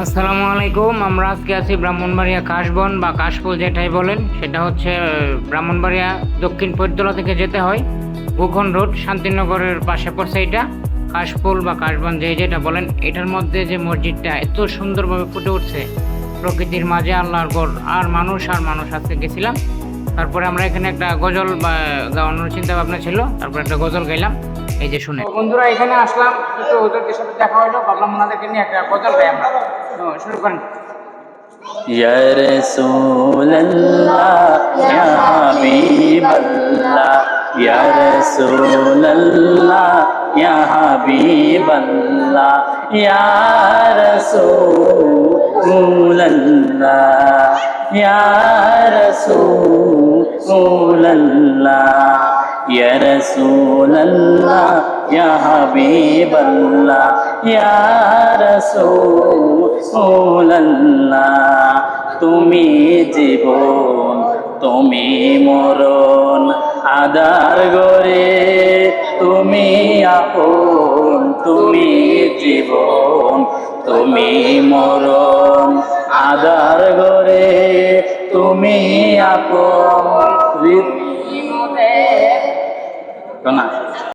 আসসালামু আলাইকুম, আমরা আজকে আছি ব্রাহ্মণবাড়িয়া কাশবন বা কাশফুল যেটাই বলেন। সেটা হচ্ছে ব্রাহ্মণবাড়িয়া দক্ষিণ পৈতলা থেকে যেতে হয়। ভূখন রোড, শান্তিনগরের পাশে পড়ছে এটা। কাশফুল বা কাশবন যে যেটা বলেন, এটার মধ্যে যে মসজিদটা এত সুন্দরভাবে ফুটে উঠছে, প্রকৃতির মাঝে আল্লাহর গড় আর মানুষ আর মানুষ আজকে গেছিলাম। তারপরে আমরা এখানে একটা গজল বা গাওয়ানোর চিন্তা ভাবনা ছিল, তারপরে একটা গজল গাইলাম। এই যে শুনে। বন্ধুরা, এখানে আসলাম। একটু ওদেরকে সাথে দেখা হলো, ভাবলাম ওনাদেরকে নিয়ে একটা গজল গাই আমরা। শুরু করেন يا رسول الله يا حبيب الله يا رسول الله يا حبيب الله يا رسول الله يا رسول الله يا رسول الله يا حبيب الله ইয়া তুমি জীবন তুমি মরণ আদার গরে তুমি আপন তুমি জীবন তুমি মরণ আদার গরে তুমি আপন। না